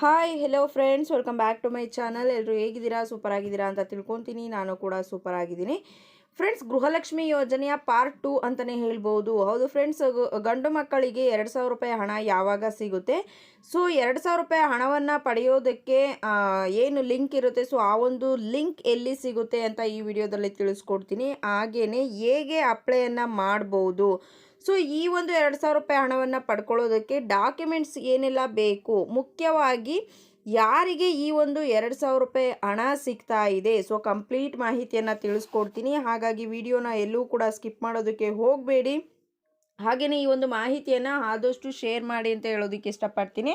Hi hello friends welcome back to my channel ಎಲ್ಲರೂ ಹೇಗಿದ್ದೀರಾ? Super ಆಗಿದ್ದೀರಾ ಅಂತ ತಿಳ್ಕೊತೀನಿ. ನಾನು ಕೂಡ ಸೂಪರ್ ಆಗಿದ್ದೀನಿ ಫ್ರೆಂಡ್ಸ್ ಗೃಹಲಕ್ಷ್ಮಿ ಯೋಜನೆಯ ಪಾರ್ಟ್ ಟು ಅಂತಲೇ ಹೇಳ್ಬೋದು. ಹೌದು ಫ್ರೆಂಡ್ಸ್ ಗಂಡು ಮಕ್ಕಳಿಗೆ ಎರಡು ಸಾವಿರ ರೂಪಾಯಿ ಹಣ ಯಾವಾಗ ಸಿಗುತ್ತೆ? ಸೊ ಎರಡು ಸಾವಿರ ರೂಪಾಯಿ ಹಣವನ್ನು ಪಡೆಯೋದಕ್ಕೆ ಏನು ಲಿಂಕ್ ಇರುತ್ತೆ? ಸೊ ಆ ಒಂದು ಲಿಂಕ್ ಎಲ್ಲಿ ಸಿಗುತ್ತೆ ಅಂತ ಈ ವಿಡಿಯೋದಲ್ಲಿ ತಿಳಿಸ್ಕೊಡ್ತೀನಿ. ಹಾಗೆಯೇ ಹೇಗೆ ಅಪ್ಲೈಯನ್ನು ಮಾಡ್ಬೋದು? ಸೊ ಈ ಒಂದು ಎರಡು ಸಾವಿರ ರೂಪಾಯಿ ಹಣವನ್ನು ಪಡ್ಕೊಳ್ಳೋದಕ್ಕೆ ಡಾಕ್ಯುಮೆಂಟ್ಸ್ ಏನೆಲ್ಲ ಬೇಕು? ಮುಖ್ಯವಾಗಿ ಯಾರಿಗೆ ಈ ಒಂದು ಎರಡು ಸಾವಿರ ರೂಪಾಯಿ ಹಣ ಸಿಗ್ತಾ ಇದೆ? ಸೊ ಕಂಪ್ಲೀಟ್ ಮಾಹಿತಿಯನ್ನು ತಿಳಿಸ್ಕೊಡ್ತೀನಿ. ಹಾಗಾಗಿ ವಿಡಿಯೋನ ಎಲ್ಲೂ ಕೂಡ ಸ್ಕಿಪ್ ಮಾಡೋದಕ್ಕೆ ಹೋಗಬೇಡಿ. ಹಾಗೆಯೇ ಈ ಒಂದು ಮಾಹಿತಿಯನ್ನು ಆದಷ್ಟು ಶೇರ್ ಮಾಡಿ ಅಂತ ಹೇಳೋದಕ್ಕೆ ಇಷ್ಟಪಡ್ತೀನಿ.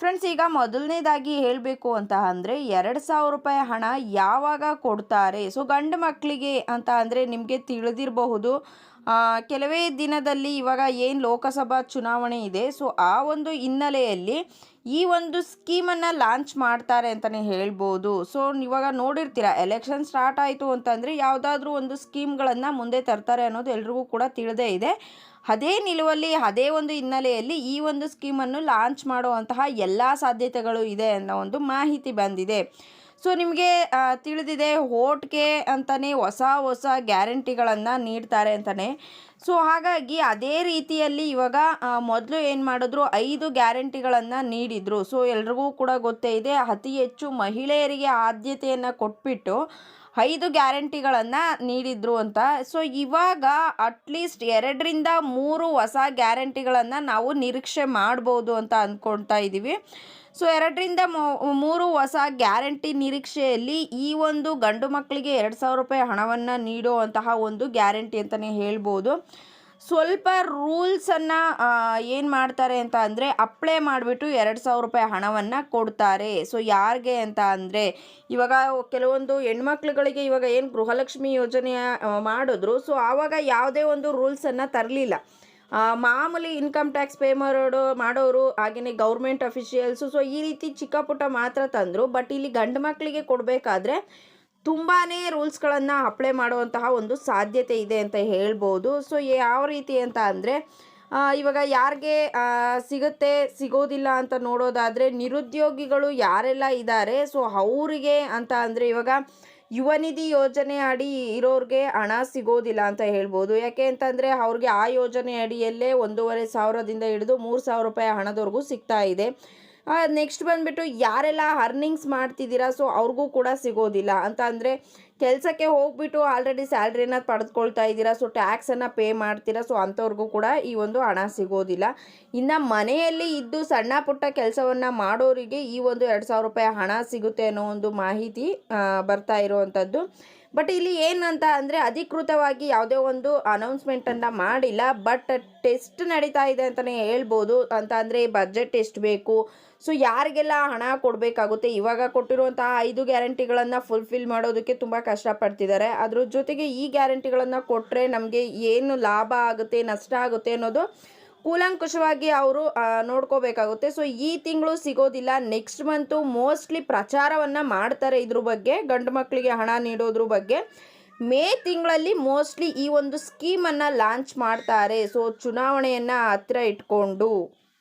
ಫ್ರೆಂಡ್ಸ್ ಈಗ ಮೊದಲನೇದಾಗಿ ಹೇಳಬೇಕು ಅಂತ ಅಂದರೆ ಎರಡು ಸಾವಿರ ರೂಪಾಯಿ ಹಣ ಯಾವಾಗ ಕೊಡ್ತಾರೆ? ಸೊ ಗಂಡು ಮಕ್ಕಳಿಗೆ ಅಂತ ಅಂದರೆ ನಿಮಗೆ ತಿಳಿದಿರಬಹುದು. ಕೆಲವೇ ದಿನದಲ್ಲಿ ಇವಾಗ ಏನು ಲೋಕಸಭಾ ಚುನಾವಣೆ ಇದೆ, ಸೊ ಆ ಒಂದು ಹಿನ್ನೆಲೆಯಲ್ಲಿ ಈ ಒಂದು ಸ್ಕೀಮನ್ನು ಲಾಂಚ್ ಮಾಡ್ತಾರೆ ಅಂತಲೇ ಹೇಳ್ಬೋದು. ಸೊ ಇವಾಗ ನೋಡಿರ್ತೀರ, ಎಲೆಕ್ಷನ್ ಸ್ಟಾರ್ಟ್ ಆಯಿತು ಅಂತಂದರೆ ಯಾವುದಾದ್ರೂ ಒಂದು ಸ್ಕೀಮ್ಗಳನ್ನು ಮುಂದೆ ತರ್ತಾರೆ ಅನ್ನೋದು ಎಲ್ರಿಗೂ ಕೂಡ ತಿಳಿದೇ ಇದೆ. ಅದೇ ನಿಲುವಲ್ಲಿ, ಅದೇ ಒಂದು ಹಿನ್ನೆಲೆಯಲ್ಲಿ ಈ ಒಂದು ಸ್ಕೀಮನ್ನು ಲಾಂಚ್ ಮಾಡುವಂತಹ ಎಲ್ಲ ಸಾಧ್ಯತೆಗಳು ಇದೆ ಅನ್ನೋ ಒಂದು ಮಾಹಿತಿ ಬಂದಿದೆ. ಸೊ ನಿಮಗೆ ತಿಳಿದಿದೆ ಓಟ್ಗೆ ಅಂತಲೇ ಹೊಸ ಹೊಸ ಗ್ಯಾರಂಟಿಗಳನ್ನು ನೀಡ್ತಾರೆ ಅಂತಲೇ ಸೊ ಹಾಗಾಗಿ ಅದೇ ರೀತಿಯಲ್ಲಿ ಇವಾಗ ಮೊದಲು ಏನು ಮಾಡಿದ್ರು ಐದು ಗ್ಯಾರಂಟಿಗಳನ್ನು ನೀಡಿದರು. ಸೊ ಎಲ್ರಿಗೂ ಕೂಡ ಗೊತ್ತೇ ಇದೆ, ಅತಿ ಹೆಚ್ಚು ಮಹಿಳೆಯರಿಗೆ ಆದ್ಯತೆಯನ್ನು ಕೊಟ್ಬಿಟ್ಟು ಐದು ಗ್ಯಾರಂಟಿಗಳನ್ನು ನೀಡಿದ್ರು ಅಂತ. ಸೊ ಇವಾಗ ಅಟ್ಲೀಸ್ಟ್ ಎರಡರಿಂದ ಮೂರು ಹೊಸ ಗ್ಯಾರಂಟಿಗಳನ್ನು ನಾವು ನಿರೀಕ್ಷೆ ಮಾಡ್ಬೋದು ಅಂತ ಅಂದ್ಕೊಳ್ತಾ ಇದ್ದೀವಿ ಸೊ ಎರಡರಿಂದ ಮೂರು ಹೊಸ ಗ್ಯಾರಂಟಿ ನಿರೀಕ್ಷೆಯಲ್ಲಿ ಈ ಒಂದು ಗಂಡು ಮಕ್ಕಳಿಗೆ ಎರಡು ಸಾವಿರ ರೂಪಾಯಿ ಹಣವನ್ನು ನೀಡುವಂತಹ ಒಂದು ಗ್ಯಾರಂಟಿ ಅಂತಲೇ ಹೇಳ್ಬೋದು. ಸ್ವಲ್ಪ ರೂಲ್ಸನ್ನು ಏನು ಮಾಡ್ತಾರೆ ಅಂತ ಅಂದರೆ ಅಪ್ಲೈ ಮಾಡಿಬಿಟ್ಟು ಎರಡು ಸಾವಿರ ರೂಪಾಯಿ ಹಣವನ್ನು ಕೊಡ್ತಾರೆ. ಸೊ, ಯಾರಿಗೆ ಅಂತ ಅಂದರೆ, ಇವಾಗ ಕೆಲವೊಂದು ಹೆಣ್ಮಕ್ಳುಗಳಿಗೆ ಇವಾಗ ಏನು ಗೃಹಲಕ್ಷ್ಮಿ ಯೋಜನೆಯ ಮಾಡಿದ್ರು, ಸೊ, ಆವಾಗ ಯಾವುದೇ ಒಂದು ರೂಲ್ಸನ್ನು ತರಲಿಲ್ಲ. ಮಾಮೂಲಿ ಇನ್ಕಮ್ ಟ್ಯಾಕ್ಸ್ ಪೇ ಮಾಡೋರು ಮಾಡೋರು ಹಾಗೆಯೇ ಗೌರ್ಮೆಂಟ್ ಅಫಿಷಿಯಲ್ಸು, ಸೊ, ಈ ರೀತಿ ಚಿಕ್ಕ ಪುಟ್ಟ ಮಾತ್ರ ತಂದರು, ಬಟ್ ಇಲ್ಲಿ ಗಂಡು ಮಕ್ಕಳಿಗೆ ಕೊಡಬೇಕಾದ್ರೆ ತುಂಬಾ ರೂಲ್ಸ್ಗಳನ್ನು ಅಪ್ಲೈ ಮಾಡುವಂತಹ ಒಂದು ಸಾಧ್ಯತೆ ಇದೆ ಅಂತ ಹೇಳ್ಬೋದು. ಸೊ, ಯಾವ ರೀತಿ ಅಂತ ಅಂದರೆ ಇವಾಗ ಯಾರಿಗೆ ಸಿಗುತ್ತೆ, ಸಿಗೋದಿಲ್ಲ ಅಂತ ನೋಡೋದಾದರೆ ನಿರುದ್ಯೋಗಿಗಳು ಯಾರೆಲ್ಲ ಇದ್ದಾರೆ, ಸೊ, ಅವರಿಗೆ ಅಂತ ಅಂದರೆ ಇವಾಗ ಯುವ ನಿಧಿ ಯೋಜನೆ ಅಡಿ ಇರೋರಿಗೆ ಹಣ ಸಿಗೋದಿಲ್ಲ ಅಂತ ಹೇಳ್ಬೋದು. ಯಾಕೆ ಅಂತಂದರೆ ಅವ್ರಿಗೆ ಆ ಯೋಜನೆ ಅಡಿಯಲ್ಲೇ ಒಂದೂವರೆ ಸಾವಿರದಿಂದ ಹಿಡಿದು ಮೂರು ಸಾವಿರ ರೂಪಾಯಿ ಹಣದವರೆಗೂ ಸಿಗ್ತಾ ಇದೆ. ನೆಕ್ಸ್ಟ್ ಬಂದುಬಿಟ್ಟು ಯಾರೆಲ್ಲ ಅರ್ನಿಂಗ್ಸ್ ಮಾಡ್ತಿದ್ದೀರಾ ಸೊ ಅವ್ರಿಗೂ ಕೂಡ ಸಿಗೋದಿಲ್ಲ. ಅಂತ ಅಂದರೆ ಕೆಲಸಕ್ಕೆ ಹೋಗ್ಬಿಟ್ಟು ಆಲ್ರೆಡಿ ಸ್ಯಾಲ್ರಿನ ಪಡೆದುಕೊಳ್ತಾ ಇದ್ದೀರಾ ಸೊ ಟ್ಯಾಕ್ಸನ್ನು ಪೇ ಮಾಡ್ತೀರಾ ಸೊ ಅಂಥವ್ರಿಗೂ ಕೂಡ ಈ ಒಂದು ಹಣ ಸಿಗೋದಿಲ್ಲ. ಇನ್ನು ಮನೆಯಲ್ಲಿ ಇದ್ದು ಸಣ್ಣ ಪುಟ್ಟ ಕೆಲಸವನ್ನು ಮಾಡೋರಿಗೆ ಈ ಒಂದು ಎರಡು ಸಾವಿರ ರೂಪಾಯಿ ಹಣ ಸಿಗುತ್ತೆ ಅನ್ನೋ ಒಂದು ಮಾಹಿತಿ ಬರ್ತಾ ಇರುವಂಥದ್ದು ಬಟ್ ಇಲ್ಲಿ ಏನಂತ ಅಂದರೆ ಅಧಿಕೃತವಾಗಿ ಯಾವುದೇ ಒಂದು ಅನೌನ್ಸ್ಮೆಂಟನ್ನು ಮಾಡಿಲ್ಲ. ಬಟ್ ಟೆಸ್ಟ್ ನಡೀತಾ ಇದೆ ಅಂತಲೇ ಹೇಳ್ಬೋದು. ಅಂತ ಅಂದರೆ ಬಜೆಟ್ ಎಷ್ಟು ಬೇಕು. ಸೊ ಯಾರಿಗೆಲ್ಲ ಹಣ ಕೊಡಬೇಕಾಗುತ್ತೆ? ಇವಾಗ ಕೊಟ್ಟಿರುವಂತಹ ಐದು ಗ್ಯಾರಂಟಿಗಳನ್ನು ಫುಲ್ಫಿಲ್ ಮಾಡೋದಕ್ಕೆ ತುಂಬ ಕಷ್ಟಪಡ್ತಿದ್ದಾರೆ. ಅದ್ರ ಜೊತೆಗೆ ಈ ಗ್ಯಾರಂಟಿಗಳನ್ನು ಕೊಟ್ಟರೆ ನಮಗೆ ಏನು ಲಾಭ ಆಗುತ್ತೆ, ನಷ್ಟ ಆಗುತ್ತೆ ಅನ್ನೋದು ಕೂಲಂಕುಷವಾಗಿ ಅವರು ನೋಡ್ಕೋಬೇಕಾಗುತ್ತೆ. ಸೊ ಈ ತಿಂಗಳು ಸಿಗೋದಿಲ್ಲ. ನೆಕ್ಸ್ಟ್ ಮಂತು ಮೋಸ್ಟ್ಲಿ ಪ್ರಚಾರವನ್ನು ಮಾಡ್ತಾರೆ ಇದ್ರ ಬಗ್ಗೆ, ಗಂಡು ಮಕ್ಕಳಿಗೆ ಹಣ ನೀಡೋದ್ರ ಬಗ್ಗೆ. ಮೇ ತಿಂಗಳಲ್ಲಿ ಮೋಸ್ಟ್ಲಿ ಈ ಒಂದು ಸ್ಕೀಮನ್ನು ಲಾಂಚ್ ಮಾಡ್ತಾರೆ. ಸೊ ಚುನಾವಣೆಯನ್ನು ಹತ್ತಿರ ಇಟ್ಕೊಂಡು.